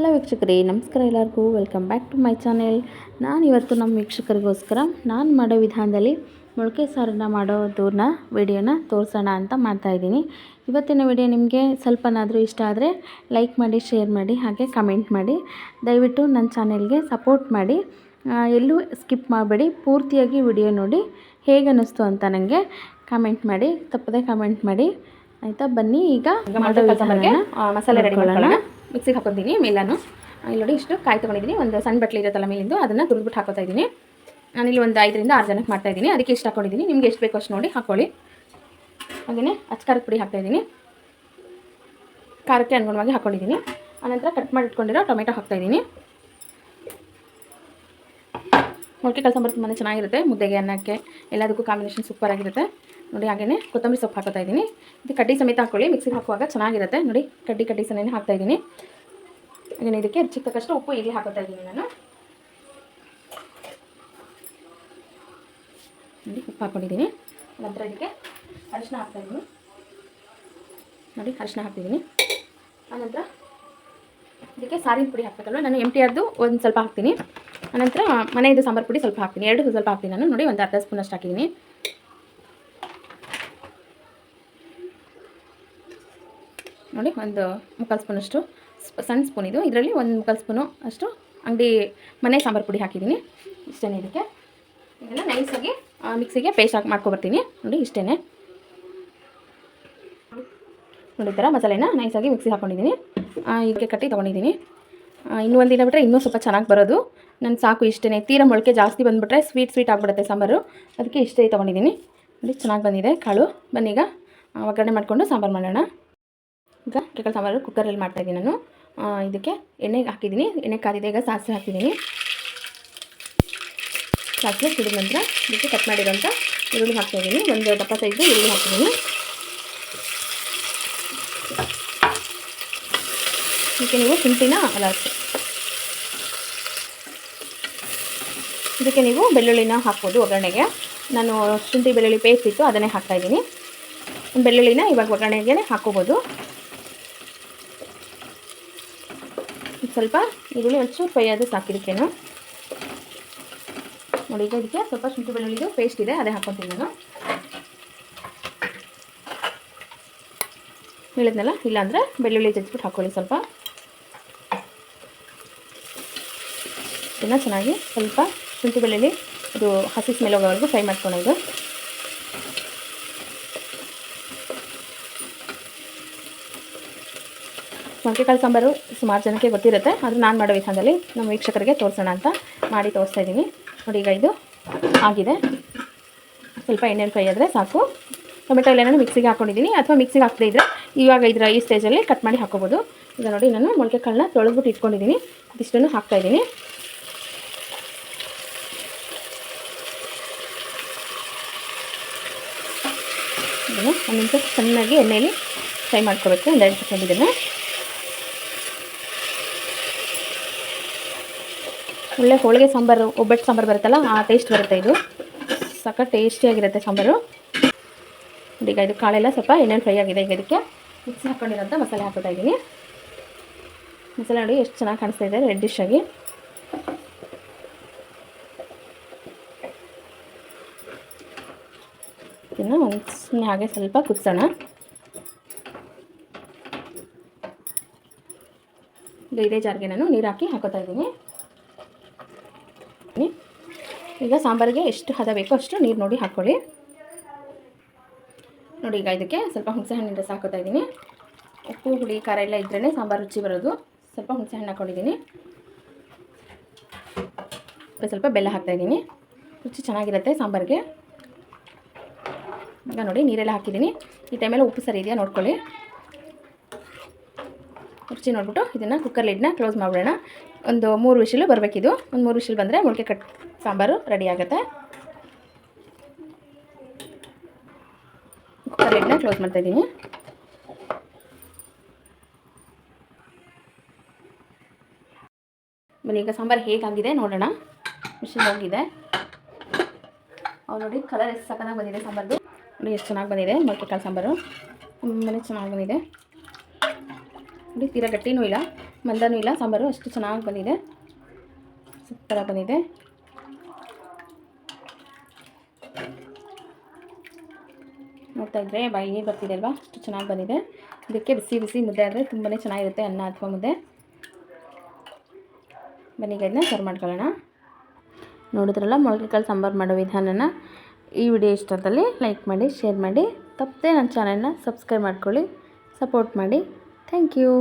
Hello ವೀಕ್ಷಕರೇ ನಮಸ್ಕಾರ ಎಲ್ಲರಿಗೂ. Welcome back to my channel ನಾನು ಇವತ್ತು ನಮ್ಮ ವೀಕ್ಷಕರಿಗೋಸ್ಕರ ನಾನು ಮಾಡೋ ವಿಧಾನದಲ್ಲಿ ಮೊಳಕೆ ಸಾರನ್ನ ಮಾಡೋದನ್ನ ವಿಡಿಯೋನ ತೋರಿಸೋಣ ಅಂತ ಮಾಡ್ತಾಯಿದ್ದೀನಿ ಇವತ್ತಿನ ವಿಡಿಯೋ ನಿಮಗೆ ಸ್ವಲ್ಪನಾದರೂ ಇಷ್ಟ ಆದರೆ ಲೈಕ್ ಮಾಡಿ ಶೇರ್ ಮಾಡಿ ಹಾಗೆ ಕಮೆಂಟ್ ಮಾಡಿ. ದಯವಿಟ್ಟು ನನ್ನ ಚಾನೆಲ್ಗೆ ಸಪೋರ್ಟ್ ಮಾಡಿ. ಎಲ್ಲೂ ಸ್ಕಿಪ್ ಮಾಡಬೇಡಿ. ಪೂರ್ತಿಯಾಗಿ ವಿಡಿಯೋ ನೋಡಿ ಹೇಗೆ ಅನ್ನಿಸ್ತು ಅಂತ ನನಗೆ ಕಮೆಂಟ್ ಮಾಡಿ. ತಪ್ಪದೆ ಕಮೆಂಟ್ ಮಾಡಿ. ಆಯಿತಾ? ಬನ್ನಿ ಈಗ ಮಾಡೋ ಮಸಾಲೆ ರೆಡಿ ಮಿಕ್ಸಿಗೆ ಹಾಕೊತೀನಿ ಮೇಲಾನು ಇಲ್ಲಿ ನೋಡಿ ಇಷ್ಟು ಕಾಯಿ ತೊಗೊಂಡಿದ್ದೀನಿ. ಒಂದು ಸಣ್ಣ ಬಟ್ಲಿ ಇರುತ್ತಲ್ಲ ಮೇಲಿಂದು, ಅದನ್ನು ತುರಿದ್ಬಿಟ್ಟು ಹಾಕೋತಾ ಇದ್ದೀನಿ. ಇಲ್ಲಿ ಒಂದು ಐದರಿಂದ ಆರು ಜನಕ್ಕೆ ಮಾಡ್ತಾ ಇದ್ದೀನಿ. ಅದಕ್ಕೆ ಇಷ್ಟು ಹಾಕೊಂಡಿದ್ದೀನಿ. ನಿಮ್ಗೆ ಎಷ್ಟು ಬೇಕೋ ಅಷ್ಟು ನೋಡಿ ಹಾಕೊಳ್ಳಿ. ಹಾಗೆಯೇ ಅಚ್ಕಾರದ ಪುಡಿ ಹಾಕ್ತಾ ಇದ್ದೀನಿ. ಖಾರಕ್ಕೆ ಅನುಗುಣವಾಗಿ ಹಾಕೊಂಡಿದ್ದೀನಿ. ಆನಂತರ ಕಟ್ ಮಾಡಿ ಇಟ್ಕೊಂಡಿರೋ ಟೊಮೆಟೊ ಹಾಕ್ತಾಯಿದ್ದೀನಿ ಮೊಳಕೆ ಕಲ್ಸಂಬರ್ ತುಂಬಾ ಚೆನ್ನಾಗಿರುತ್ತೆ. ಮುದ್ದೆಗೆ ಅನ್ನಕ್ಕೆ ಎಲ್ಲದಕ್ಕೂ ಕಾಂಬಿನೇಷನ್ ಸೂಪರ್ ಆಗಿರುತ್ತೆ. ನೋಡಿ ಹಾಗೆಯೇ ಕೊತ್ತಂಬರಿ ಸೊಪ್ಪು ಹಾಕೋತಾ ಇದ್ದೀನಿ. ಇದು ಕಡ್ಡಿ ಸಮೇತ ಹಾಕೊಳ್ಳಿ ಮಿಕ್ಸಿಗೆ ಹಾಕುವಾಗ ಚೆನ್ನಾಗಿರುತ್ತೆ. ನೋಡಿ, ಕಡ್ಡಿ ಕಡ್ಡಿ ಸನೇನೆ ಹಾಕ್ತಾ ಇದ್ದೀನಿ. ಹಾಗೆಯೇ ಇದಕ್ಕೆ ಚಿಕ್ಕಕ್ಕಷ್ಟು ಉಪ್ಪು ಇಲ್ಲಿ ಹಾಕೋತಾ ಇದ್ದೀನಿ ನಾನು. ನೋಡಿ, ಉಪ್ಪು ಹಾಕ್ಕೊಂಡಿದ್ದೀನಿ ನಂತರ ಇದಕ್ಕೆ ಅರಿಶಿನ ಹಾಕ್ತಾ ಇದ್ದೀನಿ. ನೋಡಿ ಅರಿಶಿನ ಹಾಕ್ತಿದ್ದೀನಿ. ಆನಂತರ ಇದಕ್ಕೆ ಸಾರಿನ ಪುಡಿ ಹಾಕ್ಬೇಕಲ್ವ? ನಾನು ಎಂ ಟಿ ಆರ್ದು ಒಂದು ಸ್ವಲ್ಪ ಹಾಕ್ತೀನಿ. ಆನಂತರ ಮನೆಯದು ಸಾಂಬಾರು ಪುಡಿ ಸ್ವಲ್ಪ ಹಾಕ್ತೀನಿ. ಎರಡು ಸ್ವಲ್ಪ ಹಾಕ್ತೀನಿ ನಾನು. ನೋಡಿ, ಒಂದು ಅರ್ಧ ಸ್ಪೂನಷ್ಟು ಹಾಕಿದ್ದೀನಿ. ನೋಡಿ, ಒಂದು ಮುಕ್ಕಾಲು ಸ್ಪೂನಷ್ಟು ಸಣ್ಣ ಸ್ಪೂನ್ ಇದು. ಇದರಲ್ಲಿ ಒಂದು ಮುಕ್ಕಾಲು ಸ್ಪೂನು ಅಷ್ಟು ಅಂಗಡಿ ಮನೆ ಸಾಂಬಾರು ಪುಡಿ ಹಾಕಿದ್ದೀನಿ. ಇಷ್ಟೇ ಇದಕ್ಕೆ. ಇದನ್ನು ನೈಸಾಗಿ ಮಿಕ್ಸಿಗೆ ಪೇಸ್ಟ್ ಹಾಕಿ ಮಾಡ್ಕೊಬರ್ತೀನಿ. ನೋಡಿ ಇಷ್ಟೇ ನೋಡಿ ಥರ ಮಸಾಲೆನ ನೈಸಾಗಿ ಮಿಕ್ಸಿಗೆ ಹಾಕ್ಕೊಂಡಿದ್ದೀನಿ ಇದಕ್ಕೆ ಕಟ್ಟಿ ತೊಗೊಂಡಿದ್ದೀನಿ. ಇನ್ನೂ ಒಂದು ದಿನ ಬಿಟ್ಟರೆ ಇನ್ನೂ ಸ್ವಲ್ಪ ಚೆನ್ನಾಗಿ ಬರೋದು. ನನ್ನ ಸಾಕು ಇಷ್ಟೇ ತೀರ ಮೊಳಕೆ ಜಾಸ್ತಿ ಬಂದುಬಿಟ್ರೆ ಸ್ವೀಟ್ ಸ್ವೀಟ್ ಆಗಿಬಿಡುತ್ತೆ ಸಾಂಬಾರು. ಅದಕ್ಕೆ ಇಷ್ಟೇ ತೊಗೊಂಡಿದ್ದೀನಿ. ನೋಡಿ, ಚೆನ್ನಾಗಿ ಬಂದಿದೆ ಕಾಳು. ಬನ್ನೀಗ ಒಗ್ಗರಣೆ ಮಾಡಿಕೊಂಡು ಸಾಂಬಾರು ಮಾಡೋಣ. ಈಗ ಕೆಕಲ್ ಸಾಂಬಾರು ಕುಕ್ಕರಲ್ಲಿ ಮಾಡ್ತಾಯಿದ್ದೀನಿ ನಾನು. ಇದಕ್ಕೆ ಎಣ್ಣೆಗೆ ಹಾಕಿದ್ದೀನಿ. ಎಣ್ಣೆ ಕಾದಿದೆ, ಈಗ ಸಾಸಿವೆ ಹಾಕಿದ್ದೀನಿ. ಸಾಸಿವೆ ಸಿಡಿದ ನಂತರ ಇದಕ್ಕೆ ಕಟ್ ಮಾಡಿರೋಂಥ ಈರುಳ್ಳಿ ಹಾಕ್ತಾಯಿದ್ದೀನಿ ಒಂದು ದಪ್ಪ ಸೈಜು ಈರುಳ್ಳಿ ಹಾಕಿದ್ದೀನಿ. ಇದಕ್ಕೆ ನೀವು ಶುಂಠಿನ ಅಲ್ಲ ಇದಕ್ಕೆ ನೀವು ಬೆಳ್ಳುಳ್ಳಿನ ಹಾಕ್ಬೋದು ಒಗ್ಗರಣೆಗೆ. ನಾನು ಶುಂಠಿ, ಬೆಳ್ಳುಳ್ಳಿ ಪೇಸ್ಟ್ ಇತ್ತು, ಅದನ್ನೇ ಹಾಕ್ತಾಯಿದ್ದೀನಿ ಬೆಳ್ಳುಳ್ಳಿನ ಇವಾಗ ಒಗ್ಗರಣೆಗೆ ಹಾಕ್ಕೋಬೋದು. ಸ್ವಲ್ಪ ಈರುಳ್ಳಿ ಒಂಚೂರು ಫ್ರೈ ಆದರೆ ಸಾಕಿದಕ್ಕೇನು ನೋಡಿ, ಈಗ ಇದಕ್ಕೆ ಸ್ವಲ್ಪ ಶುಂಠಿ ಬೆಳ್ಳುಳ್ಳಿದು ಪೇಸ್ಟ್ ಇದೆ, ಅದೇ ಹಾಕ್ಕೊತೀನಿ ನಾನು. ಹೇಳಿದ್ನಲ್ಲ ಇಲ್ಲಾಂದರೆ ಬೆಳ್ಳುಳ್ಳಿ ಜಜ್ಬಿಟ್ಟು ಹಾಕ್ಕೊಳ್ಳಿ ಸ್ವಲ್ಪ. ಇದನ್ನು ಚೆನ್ನಾಗಿ ಸ್ವಲ್ಪ ಶುಂಠಿ ಬೆಳ್ಳುಳ್ಳಿ ಇದು ಹಸಿ ಸ್ಮೆಲ್ ಹೋಗೋವರೆಗೂ ಫ್ರೈ ಮಾಡ್ಕೊಳ್ಳೋದು. ಮೊಳಕೆಕಾಳು ಸಾಂಬಾರು ಸುಮಾರು ಜನಕ್ಕೆ ಗೊತ್ತಿರುತ್ತೆ. ಆದರೆ ನಾನು ಮಾಡೋ ವಿಧಾನದಲ್ಲಿ ನಮ್ಮ ವೀಕ್ಷಕರಿಗೆ ತೋರಿಸೋಣ ಅಂತ ಮಾಡಿ ತೋರಿಸ್ತಾ ಇದ್ದೀನಿ. ನೋಡಿ, ಈಗ ಇದು ಆಗಿದೆ. ಸ್ವಲ್ಪ ಎಣ್ಣೆ ಫ್ರೈ ಆದರೆ ಸಾಕು. ಟೊಮೆಟೊ ಎಲ್ಲ ಮಿಕ್ಸಿಗೆ ಹಾಕೊಂಡಿದ್ದೀನಿ. ಅಥವಾ ಮಿಕ್ಸಿಗೆ ಹಾಕದೇ ಇದ್ದರೆ ಇವಾಗ ಇದರ ಈ ಸ್ಟೇಜಲ್ಲಿ ಕಟ್ ಮಾಡಿ ಹಾಕೋಬೋದು ಈಗ ನೋಡಿ, ನಾನು ಮೊಳಕೆ ಕಾಳನ್ನ ತೊಳೆದ್ಬಿಟ್ಟು ಇಟ್ಕೊಂಡಿದ್ದೀನಿ. ಇದಿಷ್ಟನ್ನು ಹಾಕ್ತಾಯಿದ್ದೀನಿ ಒಂದು ನಿಮಿಷ ಚೆನ್ನಾಗಿ ಎಣ್ಣೆಯಲ್ಲಿ ಫ್ರೈ ಮಾಡ್ಕೋಬೇಕು. ಒಂದು ಎರಡು ಸೆಕೆಂಡ್ ಒಳ್ಳೆ ಹೋಳಿಗೆ ಸಾಂಬಾರು, ಒಬ್ಬಟ್ಟು ಸಾಂಬಾರು ಬರುತ್ತಲ್ಲ, ಆ ಟೇಸ್ಟ್ ಬರುತ್ತೆ ಇದು. ಸಕ್ಕ ಟೇಸ್ಟಿಯಾಗಿರುತ್ತೆ ಸಾಂಬಾರು. ಈಗ ಇದು ಕಾಳೆಲ್ಲ ಸ್ವಲ್ಪ ಎಣ್ಣೆಲಿ ಫ್ರೈ ಆಗಿದೆ ಈಗ ಇದಕ್ಕೆ. ಮಿಕ್ಸಿ ಹಾಕ್ಕೊಂಡಿರೋಂಥ ಮಸಾಲೆ ಹಾಕೋತಾ ಇದ್ದೀನಿ. ಮಸಾಲೆ ನೋಡಿ ಎಷ್ಟು ಚೆನ್ನಾಗಿ ಕಾಣಿಸ್ತಾ ಇದೆ ರೆಡ್ಡಿಶ್ ಆಗಿ. ಇದನ್ನು ಒಂದು ಹಾಗೆ ಸ್ವಲ್ಪ ಕುದಿಸೋಣ. ಇದೇ ಜಾರಿಗೆ ನಾನು ನೀರು ಹಾಕಿ ಹಾಕೋತಾ ಇದ್ದೀನಿ. ಈಗ ಸಾಂಬಾರಿಗೆ ಎಷ್ಟು ಹದ ಬೇಕೋ ಅಷ್ಟು ನೀರು ನೋಡಿ ಹಾಕ್ಕೊಳ್ಳಿ. ನೋಡಿ ಈಗ ಇದಕ್ಕೆ ಸ್ವಲ್ಪ ಹುಣಸೆ ಹಣ್ಣಿನ ರಸ ಹಾಕೋತಾ ಇದ್ದೀನಿ. ಉಪ್ಪು, ಹುಳಿ, ಖಾರ ಎಲ್ಲ ಇದ್ರೇ ಸಾಂಬಾರು ರುಚಿ ಬರೋದು. ಸ್ವಲ್ಪ ಹುಣಸೆ ಹಣ್ಣು ಹಾಕ್ಕೊಂಡಿದ್ದೀನಿ ಸ್ವಲ್ಪ ಸ್ವಲ್ಪ ಬೆಲ್ಲ ಹಾಕ್ತಾ ಇದ್ದೀನಿ. ರುಚಿ ಚೆನ್ನಾಗಿರುತ್ತೆ ಸಾಂಬಾರಿಗೆ. ಈಗ ನೋಡಿ ನೀರೆಲ್ಲ ಹಾಕಿದ್ದೀನಿ. ಈ ಟೈಮೆಲ್ಲ ಉಪ್ಪು ಸರಿ ಇದೆಯಾ ನೋಡ್ಕೊಳ್ಳಿ. ರುಚಿ ನೋಡ್ಬಿಟ್ಟು ಇದನ್ನು ಕುಕ್ಕರ್ ಲಿಡ್ನ ಕ್ಲೋಸ್ ಮಾಡಿಬಿಡೋಣ. ಒಂದು ಮೂರು ವಿಷಲು ಬರಬೇಕಿದು. ಒಂದು ಮೂರು ವಿಶಿಲ್ ಬಂದರೆ ಮೊಳಕೆ ಕಟ್ ಸಾಂಬಾರು ರೆಡಿ ಆಗುತ್ತೆ. ಕುಕ್ಕರ್ ಲಿಡ್ನ ಕ್ಲೋಸ್ ಮಾಡ್ತಾ ಇದ್ದೀನಿ. ಬನ್ನಿ, ಈಗ ಸಾಂಬಾರು ಹೇಗಾಗಿದೆ ನೋಡೋಣ. ಮಿಷಿನ್ ಹೋಗಿದೆ. ಅವ್ರು ನೋಡಿ ಕಲರ್ ಎಷ್ಟು ಸಕ್ಕತ್ತಾಗಿ ಬಂದಿದೆ ಸಾಂಬಾರ್ದು. ನೋಡಿ ಎಷ್ಟು ಚೆನ್ನಾಗಿ ಬಂದಿದೆ, ಮೊಳಕೆ ಕಾಳು ಸಾಂಬಾರು. ತುಂಬಾ ಚೆನ್ನಾಗಿ ಬಂದಿದೆ. ನೋಡಿ, ತೀರಾ ಗಟ್ಟಿನೂ ಇಲ್ಲ, ಮಂದನೂ ಇಲ್ಲ, ಸಾಂಬಾರು ಅಷ್ಟು ಚೆನ್ನಾಗಿ ಬಂದಿದೆ. ಸೂಪರಾಗಿ ಬಂದಿದೆ. ನೋಡ್ತಾ ಇದ್ರೆ ಬಾಯಿಗೆ ಬರ್ತಿದೆ ಅಲ್ವಾ? ಅಷ್ಟು ಚೆನ್ನಾಗಿ ಬಂದಿದೆ. ಇದಕ್ಕೆ ಬಿಸಿ ಬಿಸಿ ಮುದ್ದೆ ಆದರೆ ತುಂಬಾ ಚೆನ್ನಾಗಿರುತ್ತೆ ಅನ್ನ ಅಥವಾ ಮುದ್ದೆ. ಬನ್ನಿ ಈಗ ಇದನ್ನ ಸರ್ವ್ ಮಾಡ್ಕೊಳ್ಳೋಣ. ನೋಡಿದ್ರಲ್ಲ ಮೊಳಕೆ ಕಾಳು ಸಾಂಬಾರು ಮಾಡೋ ವಿಧಾನನ? ಈ ವಿಡಿಯೋ ಇಷ್ಟದಲ್ಲಿ ಲೈಕ್ ಮಾಡಿ ಶೇರ್ ಮಾಡಿ. ತಪ್ಪದೆ ನನ್ನ ಚಾನಲ್ನ ಸಬ್ಸ್ಕ್ರೈಬ್ ಮಾಡ್ಕೊಳ್ಳಿ ಸಪೋರ್ಟ್ ಮಾಡಿ. Thank you